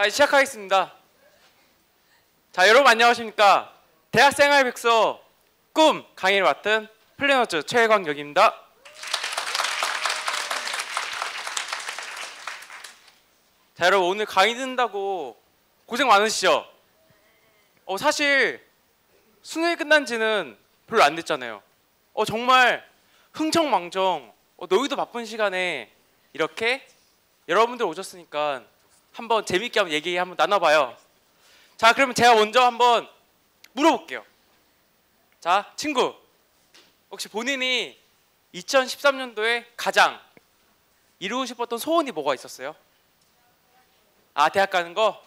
자, 이제 시작하겠습니다. 자, 여러분 안녕하십니까? 대학생활 백서 꿈 강의를 맡은 플래너즈 최광혁입니다. 자, 여러분 오늘 강의 듣는다고 고생 많으시죠? 어, 사실 수능이 끝난 지는 별로 안 됐잖아요. 어, 정말 흥청망청 어, 너희도 바쁜 시간에 이렇게 여러분들 오셨으니까 한번 재밌게 한번 얘기 한번 나눠봐요. 자, 그러면 제가 먼저 한번 물어볼게요. 자, 친구. 혹시 본인이 2013년도에 가장 이루고 싶었던 소원이 뭐가 있었어요? 아, 대학 가는 거?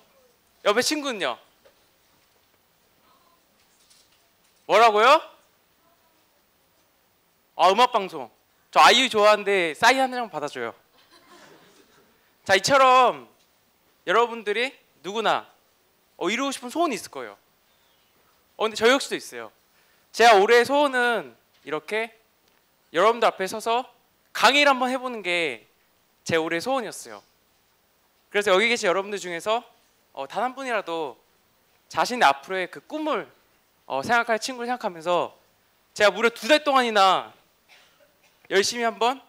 옆에 친구는요? 뭐라고요? 아, 음악 방송. 저 아이유 좋아하는데 싸이 한장 받아줘요. 자, 이처럼 여러분들이 누구나 어, 이루고 싶은 소원이 있을 거예요. 어, 근데 저 역시도 있어요. 제가 올해 소원은 이렇게 여러분들 앞에 서서 강의를 한번 해보는 게 제 올해 소원이었어요. 그래서 여기 계신 여러분들 중에서 어, 단 한 분이라도 자신의 앞으로의 그 꿈을 어, 생각할 친구를 생각하면서 제가 무려 두 달 동안이나 열심히 한번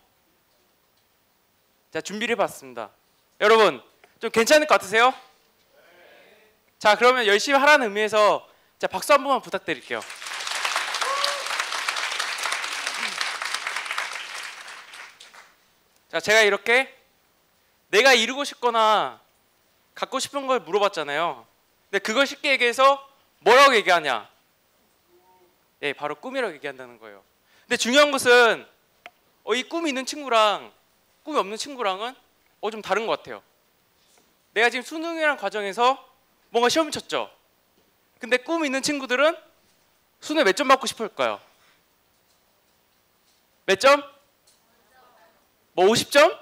자 준비를 해봤습니다. 여러분 좀 괜찮을 것 같으세요? 자 그러면 열심히 하라는 의미에서 자 박수 한 번만 부탁드릴게요. 자 제가 이렇게 내가 이루고 싶거나 갖고 싶은 걸 물어봤잖아요. 근데 그걸 쉽게 얘기해서 뭐라고 얘기하냐? 예, 바로 꿈이라고 얘기한다는 거예요. 근데 중요한 것은 어, 이 꿈이 있는 친구랑 꿈이 없는 친구랑은 어, 좀 다른 것 같아요. 내가 지금 수능이라는 과정에서 뭔가 시험 쳤죠. 근데 꿈이 있는 친구들은 수능 몇 점 받고 싶을까요? 몇 점? 뭐 50점?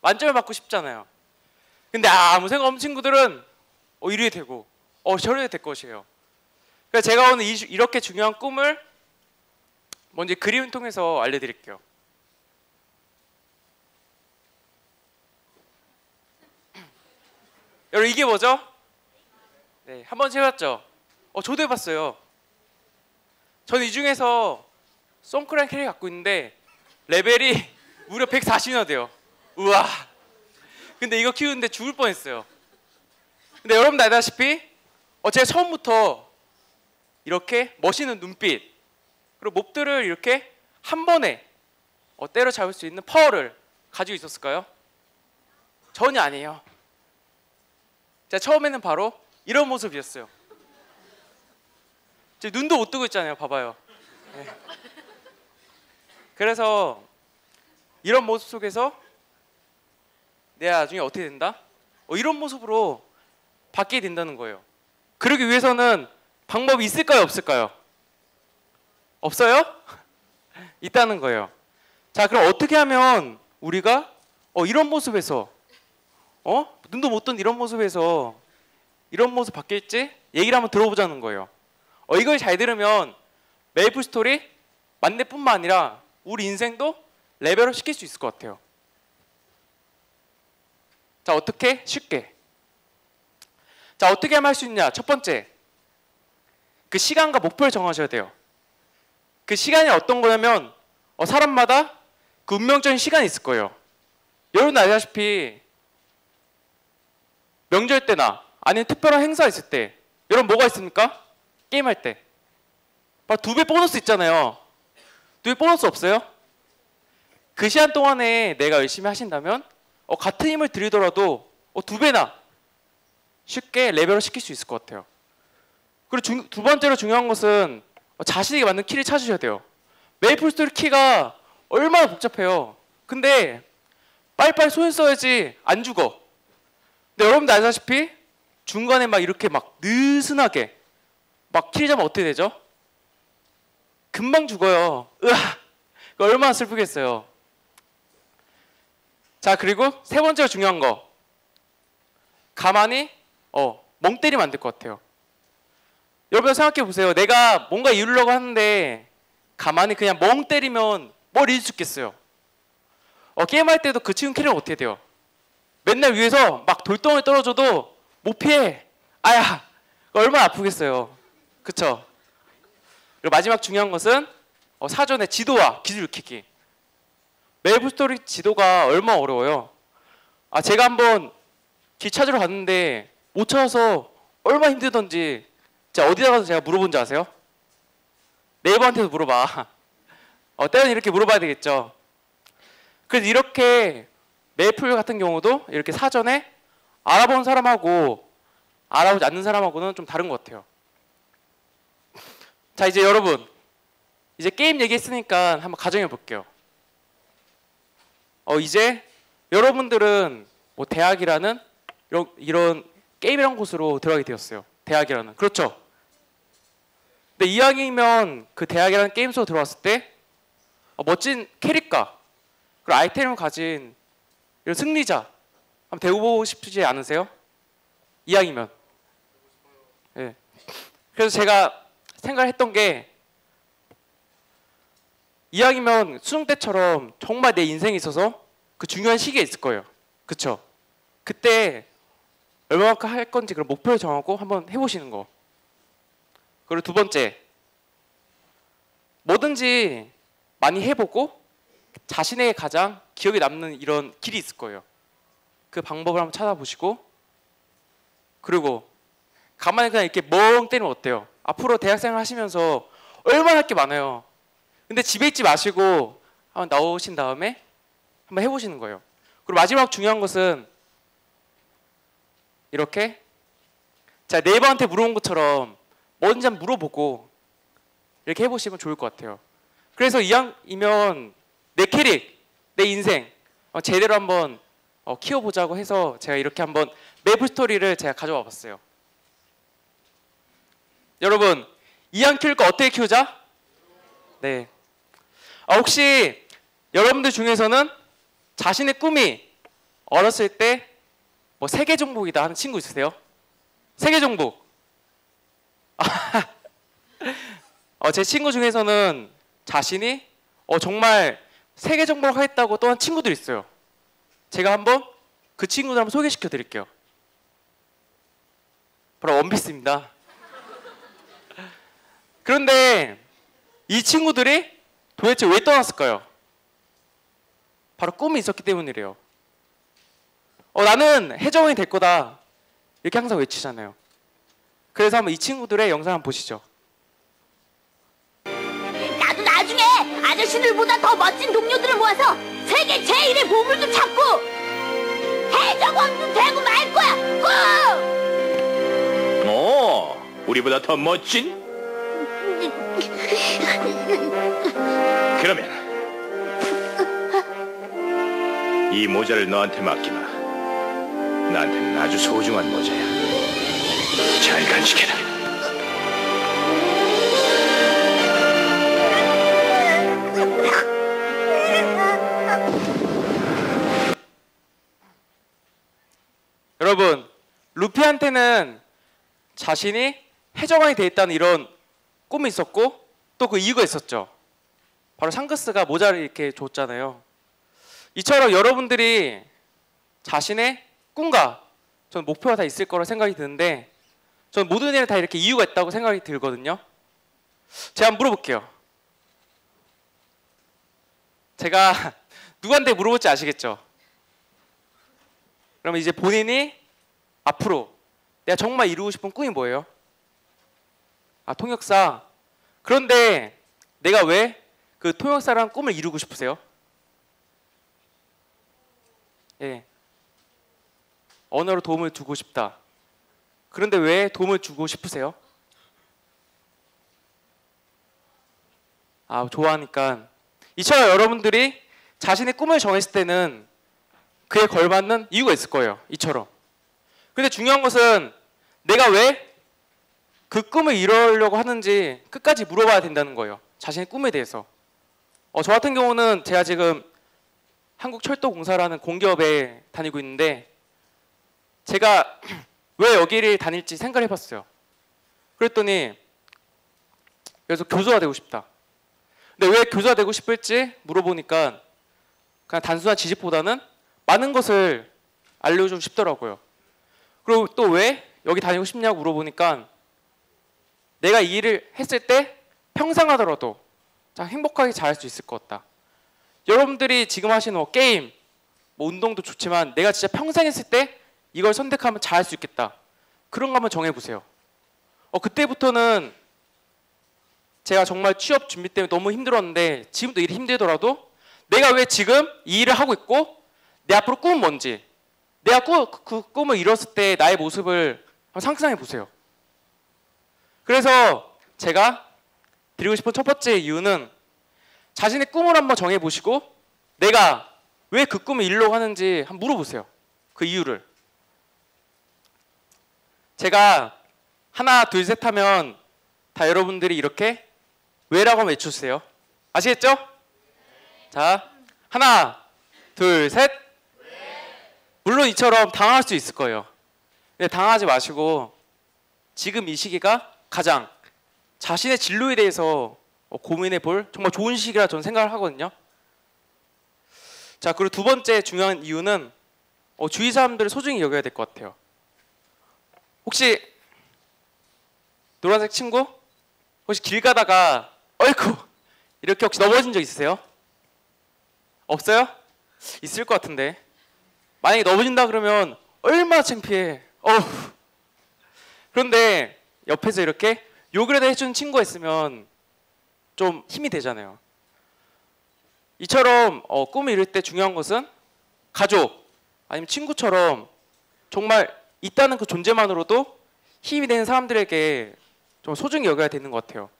만점을 받고 싶잖아요. 근데 아무 생각 없는 친구들은 어, 이래야 되고 어, 저래야 될 것이에요. 그래서 제가 오늘 이, 이렇게 중요한 꿈을 먼저 그림을 통해서 알려드릴게요. 여러분 이게 뭐죠? 네, 한 번씩 해봤죠? 어, 저도 해봤어요. 저는 이 중에서 송크라는 캐릭 갖고 있는데 레벨이 무려 140이나 돼요. 우와. 근데 이거 키우는데 죽을 뻔했어요. 근데 여러분 알다시피 어, 제가 처음부터 이렇게 멋있는 눈빛 그리고 몹들을 이렇게 한 번에 어, 때려잡을 수 있는 파워를 가지고 있었을까요? 전혀 아니에요. 제가 처음에는 바로 이런 모습이었어요. 제 눈도 못 뜨고 있잖아요. 봐봐요. 네. 그래서 이런 모습 속에서 내가 나중에 어떻게 된다? 어, 이런 모습으로 바뀌게 된다는 거예요. 그러기 위해서는 방법이 있을까요? 없을까요? 없어요? 있다는 거예요. 자, 그럼 어떻게 하면 우리가 어, 이런 모습에서 어? 눈도 못 뜬 이런 모습에서 이런 모습 바뀔지 얘기를 한번 들어보자는 거예요. 어, 이걸 잘 들으면 메이플 스토리 만내뿐만 아니라 우리 인생도 레벨업 시킬 수 있을 것 같아요. 자, 어떻게? 쉽게. 자, 어떻게 하면 할 수 있냐? 첫 번째. 그 시간과 목표를 정하셔야 돼요. 그 시간이 어떤 거냐면 어, 사람마다 그 운명적인 시간이 있을 거예요. 여러분 알다시피 명절 때나 아니면 특별한 행사 있을 때 여러분 뭐가 있습니까? 게임할 때. 두배 보너스 있잖아요. 두 배 보너스 없어요? 그 시간 동안에 내가 열심히 하신다면 어, 같은 힘을 들이더라도 어, 두 배나 쉽게 레벨을 시킬 수 있을 것 같아요. 그리고 중, 두 번째로 중요한 것은 어, 자신에게 맞는 키를 찾으셔야 돼요. 메이플 스토리 키가 얼마나 복잡해요. 근데 빨리빨리 손을 써야지 안 죽어. 근데 여러분들 아시다시피 중간에 막 이렇게 막 느슨하게 막 잡으면 어떻게 되죠? 금방 죽어요. 으아! 얼마나 슬프겠어요. 자 그리고 세 번째가 중요한 거 가만히 어, 멍 때리면 안 될 것 같아요. 여러분 생각해 보세요. 내가 뭔가 이루려고 하는데 가만히 그냥 멍 때리면 뭘 이룰 수 있겠어요. 어, 게임할 때도 그 친구 캐릭 어떻게 돼요? 맨날 위에서 막 돌덩이 떨어져도 못 피해. 아야. 얼마나 아프겠어요. 그쵸? 그리고 마지막 중요한 것은 어, 사전에 지도와 기술 익히기. 메이플스토리 지도가 얼마나 어려워요. 아 제가 한번 길 찾으러 갔는데 못 찾아서 얼마나 힘들던지 제가 어디다 가서 제가 물어본 줄 아세요? 네이버한테도 물어봐. 어, 때는 이렇게 물어봐야 되겠죠. 그래서 이렇게 메이플 같은 경우도 이렇게 사전에 알아본 사람하고 알아보지 않는 사람하고는 좀 다른 것 같아요. 자 이제 여러분 이제 게임 얘기했으니까 한번 가정해 볼게요. 어 이제 여러분들은 뭐 대학이라는 이런, 이런 게임이란 곳으로 들어가게 되었어요. 대학이라는 그렇죠. 근데 이왕이면 그 대학이라는 게임 속으로 들어왔을 때 어, 멋진 캐릭과 그리고 아이템을 가진 이런 승리자 한번 되고 싶지 않으세요? 이왕이면. 예. 그래서 제가 생각을 했던 게 이왕이면 수능 때처럼 정말 내 인생에 있어서 그 중요한 시기에 있을 거예요. 그쵸? 그때 얼마만큼 할 건지 그런 목표를 정하고 한번 해보시는 거. 그리고 두 번째, 뭐든지 많이 해보고 자신의 가장 기억에 남는 이런 길이 있을 거예요. 그 방법을 한번 찾아보시고 그리고 가만히 그냥 이렇게 멍 때리면 어때요? 앞으로 대학생활 하시면서 얼마나 할 게 많아요. 근데 집에 있지 마시고 한번 나오신 다음에 한번 해보시는 거예요. 그리고 마지막 중요한 것은 이렇게 자 네이버한테 물어본 것처럼 뭐든지 한번 물어보고 이렇게 해보시면 좋을 것 같아요. 그래서 이왕이면 내 캐릭, 내 인생 어, 제대로 한번 어, 키워보자고 해서 제가 이렇게 한번 메이플 스토리를 제가 가져와 봤어요. 여러분 이왕 키울 거 어떻게 키우자? 네. 아, 혹시 여러분들 중에서는 자신의 꿈이 어렸을 때 뭐 세계 정복이다 하는 친구 있으세요? 세계 정복. 어, 제 친구 중에서는 자신이 어, 정말 세계 정복을 하겠다고 또 한 친구들이 있어요. 제가 한번 그 친구들 한번 소개시켜 드릴게요. 바로 원피스입니다. 그런데 이 친구들이 도대체 왜 떠났을까요? 바로 꿈이 있었기 때문이래요. 어, 나는 해적원이 될 거다. 이렇게 항상 외치잖아요. 그래서 한번 이 친구들의 영상 한번 보시죠. 아저씨들보다 더 멋진 동료들을 모아서 세계 제일의 보물 도 찾고 해적왕도 되고 말 거야 꼭! 오, 우리보다 더 멋진? 그러면 이 모자를 너한테 맡기마. 나한테는 아주 소중한 모자야. 잘 간직해라. 루피한테는 자신이 해적왕이 돼 있다는 이런 꿈이 있었고 또 그 이유가 있었죠. 바로 상크스가 모자를 이렇게 줬잖아요. 이처럼 여러분들이 자신의 꿈과 전 목표가 다 있을 거라 생각이 드는데 전 모든 일에 다 이렇게 이유가 있다고 생각이 들거든요. 제가 한번 물어볼게요. 제가 누구한테 물어볼지 아시겠죠? 그러면 이제 본인이 앞으로 내가 정말 이루고 싶은 꿈이 뭐예요? 아, 통역사. 그런데 내가 왜 그 통역사라는 꿈을 이루고 싶으세요? 예. 언어로 도움을 주고 싶다. 그런데 왜 도움을 주고 싶으세요? 아, 좋아하니까. 이처럼 여러분들이 자신의 꿈을 정했을 때는 그에 걸맞는 이유가 있을 거예요. 이처럼. 근데 중요한 것은 내가 왜 그 꿈을 이루려고 하는지 끝까지 물어봐야 된다는 거예요. 자신의 꿈에 대해서. 어, 저 같은 경우는 제가 지금 한국철도공사라는 공기업에 다니고 있는데 제가 왜 여기를 다닐지 생각을 해봤어요. 그랬더니 그래서 교수가 되고 싶다. 근데 왜 교수가 되고 싶을지 물어보니까 그냥 단순한 지식보다는 많은 것을 알려주고 싶더라고요. 그리고 또 왜 여기 다니고 싶냐고 물어보니까 내가 이 일을 했을 때 평생 하더라도 참 행복하게 잘할 수 있을 것 같다. 여러분들이 지금 하시는 뭐 게임, 뭐 운동도 좋지만 내가 진짜 평생 했을 때 이걸 선택하면 잘할 수 있겠다. 그런 거 한번 정해보세요. 어, 그때부터는 제가 정말 취업 준비 때문에 너무 힘들었는데 지금도 일이 힘들더라도 내가 왜 지금 이 일을 하고 있고 내 앞으로 꿈은 뭔지 내가 꾸, 그 꿈을 이뤘을 때 나의 모습을 한번 상상해 보세요. 그래서 제가 드리고 싶은 첫 번째 이유는 자신의 꿈을 한번 정해 보시고 내가 왜 그 꿈을 이루려고 하는지 한번 물어보세요. 그 이유를. 제가 하나 둘 셋 하면 다 여러분들이 이렇게 왜라고 외쳐주세요. 아시겠죠? 자 하나 둘 셋. 물론 이처럼 당할 수 있을 거예요. 근데 당하지 마시고 지금 이 시기가 가장 자신의 진로에 대해서 어, 고민해 볼 정말 좋은 시기라 저는 생각을 하거든요. 자 그리고 두 번째 중요한 이유는 어, 주위 사람들을 소중히 여겨야 될 것 같아요. 혹시 노란색 친구 혹시 길 가다가 어이쿠 이렇게 혹시 넘어진 적 있으세요? 없어요? 있을 것 같은데 만약에 넘어진다 그러면 얼마나 창피해. 어우. 그런데 옆에서 이렇게 욕을 해주는 친구가 있으면 좀 힘이 되잖아요. 이처럼 어, 꿈을 이룰 때 중요한 것은 가족 아니면 친구처럼 정말 있다는 그 존재만으로도 힘이 되는 사람들에게 좀 소중히 여겨야 되는 것 같아요.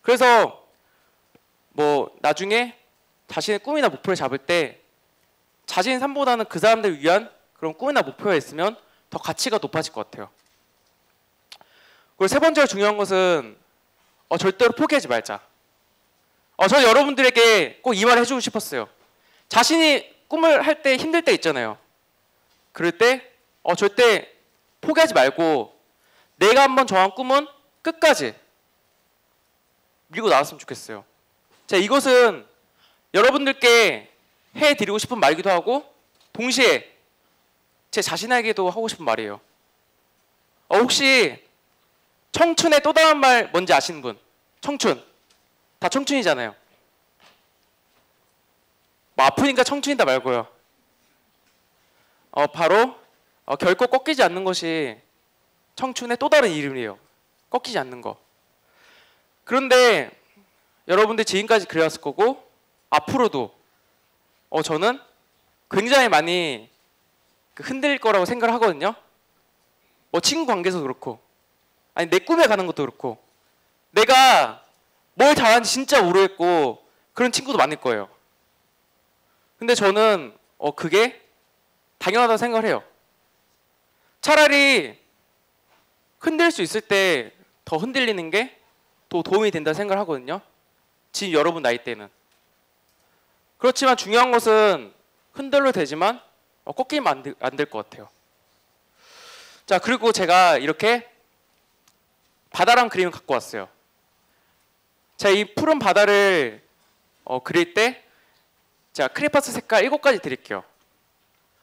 그래서 뭐 나중에 자신의 꿈이나 목표를 잡을 때 자신의 삶보다는 그 사람들을 위한 그런 꿈이나 목표가 있으면 더 가치가 높아질 것 같아요. 그리고 세 번째로 중요한 것은 어, 절대로 포기하지 말자. 어, 저는 여러분들에게 꼭 이 말을 해주고 싶었어요. 자신이 꿈을 할 때 힘들 때 있잖아요. 그럴 때 어, 절대 포기하지 말고 내가 한번 정한 꿈은 끝까지 밀고 나왔으면 좋겠어요. 자, 이것은 여러분들께 해드리고 싶은 말이기도 하고 동시에 제 자신에게도 하고 싶은 말이에요. 어, 혹시 청춘의 또 다른 말 뭔지 아시는 분? 청춘. 다 청춘이잖아요. 뭐 아프니까 청춘이다 말고요. 어, 바로 어, 결코 꺾이지 않는 것이 청춘의 또 다른 이름이에요. 꺾이지 않는 거. 그런데 여러분들 지금까지 그래왔을 거고 앞으로도 어, 저는 굉장히 많이 그 흔들릴 거라고 생각을 하거든요. 뭐 친구 관계에서도 그렇고 아니 내 꿈에 가는 것도 그렇고 내가 뭘 잘하는지 진짜 모르겠고 그런 친구도 많을 거예요. 근데 저는 어 그게 당연하다고 생각을 해요. 차라리 흔들 수 있을 때 더 흔들리는 게 더 도움이 된다 생각을 하거든요. 지금 여러분 나이 때는. 그렇지만 중요한 것은 흔들려 되지만 어, 꺾이면 안될것 같아요. 자 그리고 제가 이렇게 바다랑 그림을 갖고 왔어요. 자, 이 푸른 바다를 어, 그릴 때, 자, 크레파스 색깔 7가지 드릴게요.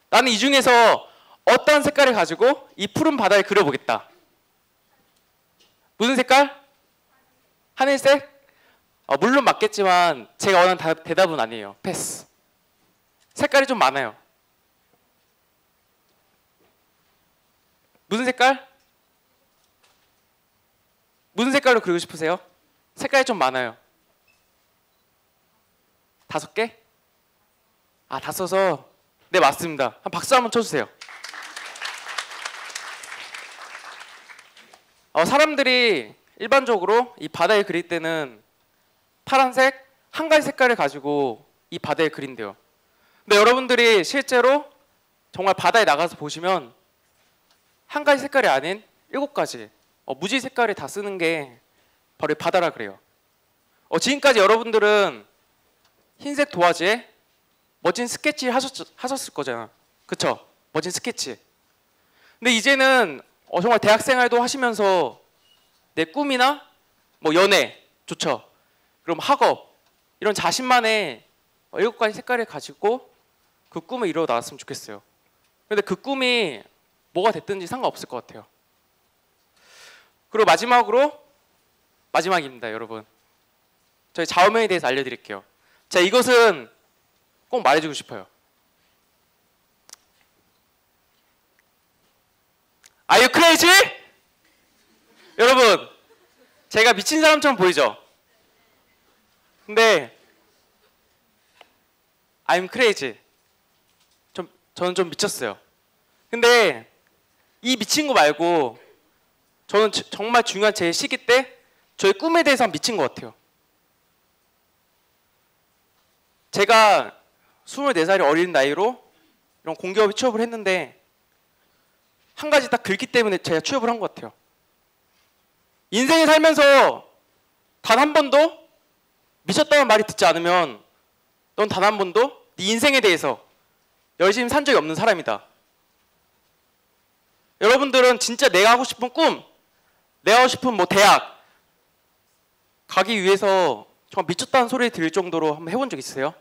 나는 이 중에서 어떤 색깔을 가지고 이 푸른 바다를 그려보겠다. 무슨 색깔? 하늘색? 어, 물론 맞겠지만 제가 원하는 다, 대답은 아니에요. 패스. 색깔이 좀 많아요. 무슨 색깔? 무슨 색깔로 그리고 싶으세요? 색깔이 좀 많아요. 다섯 개? 아, 다 써서 네, 맞습니다. 한 박수 한번 쳐 주세요. 어, 사람들이 일반적으로 이 바다에 그릴 때는 파란색 한 가지 색깔을 가지고 이 바다에 그린대요. 근데 여러분들이 실제로 정말 바다에 나가서 보시면 한 가지 색깔이 아닌 일곱 가지 어, 무지 색깔을 다 쓰는 게 바로 바다라 그래요. 어, 지금까지 여러분들은 흰색 도화지에 멋진 스케치 하셨, 하셨을 거잖아. 그쵸? 멋진 스케치. 근데 이제는 어, 정말 대학생활도 하시면서 내 꿈이나 뭐 연애 좋죠. 그럼 학업 이런 자신만의 어, 일곱 가지 색깔을 가지고 그 꿈을 이루어 나왔으면 좋겠어요. 근데 그 꿈이 뭐가 됐든지 상관없을 것 같아요. 그리고 마지막으로 마지막입니다, 여러분. 저희 좌우명에 대해서 알려드릴게요. 자, 이것은 꼭 말해주고 싶어요. You crazy? 여러분, 제가 미친 사람처럼 보이죠? 근데 I'm crazy. 좀 저는 좀 미쳤어요. 근데 이 미친 거 말고 저는 저- 정말 중요한 제 시기 때 저의 꿈에 대해서 미친 것 같아요. 제가 24살이 어린 나이로 이런 공기업에 취업을 했는데 한 가지 딱 긁기 때문에 제가 취업을 한 것 같아요. 인생에 살면서 단 한 번도 미쳤다는 말이 듣지 않으면 넌 단 한 번도 네 인생에 대해서 열심히 산 적이 없는 사람이다. 여러분들은 진짜 내가 하고 싶은 꿈, 내가 하고 싶은 뭐 대학 가기 위해서 정말 미쳤다는 소리 들을 정도로 한번 해본 적 있으세요?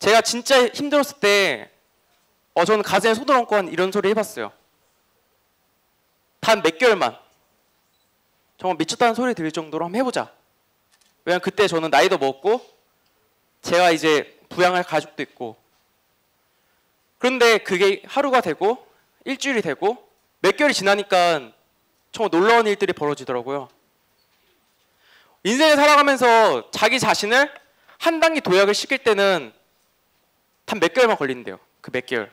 제가 진짜 힘들었을 때, 어, 저는 가슴에 손을 얹고 한 이런 소리 해봤어요. 단 몇 개월만. 정말 미쳤다는 소리 들을 정도로 한번 해보자. 왜냐면 그때 저는 나이도 먹었고, 제가 이제 부양할 가족도 있고, 그런데 그게 하루가 되고, 일주일이 되고, 몇 개월이 지나니까 정말 놀라운 일들이 벌어지더라고요. 인생을 살아가면서 자기 자신을 한 단계 도약을 시킬 때는 단 몇 개월만 걸린대요. 그 몇 개월.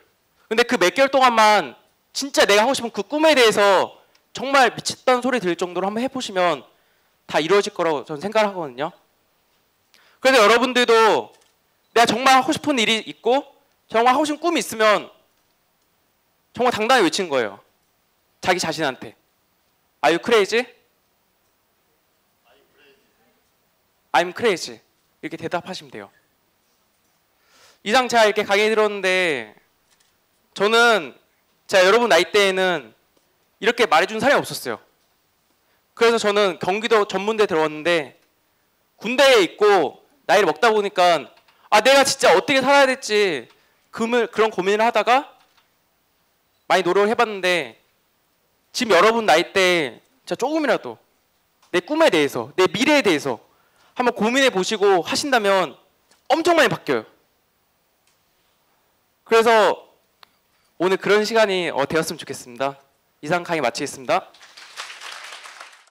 근데 그 몇 개월 동안만 진짜 내가 하고 싶은 그 꿈에 대해서 정말 미쳤다는 소리 들을 정도로 한번 해보시면 다 이루어질 거라고 저는 생각을 하거든요. 그래서 여러분들도 내가 정말 하고 싶은 일이 있고 정말 하고 싶은 꿈이 있으면 정말 당당히 외치는 거예요. 자기 자신한테. Are you crazy? I'm crazy. 이렇게 대답하시면 돼요. 이상 제가 이렇게 강의 들었는데 저는 제가 여러분 나이 때에는 이렇게 말해준 사람이 없었어요. 그래서 저는 경기도 전문대 들어왔는데 군대에 있고 나이를 먹다 보니까 아 내가 진짜 어떻게 살아야 될지 금을 그런 고민을 하다가 많이 노력을 해봤는데 지금 여러분 나이 때 진짜 조금이라도 내 꿈에 대해서 내 미래에 대해서 한번 고민해 보시고 하신다면 엄청 많이 바뀌어요. 그래서 오늘 그런 시간이 어, 되었으면 좋겠습니다. 이상 강의 마치겠습니다.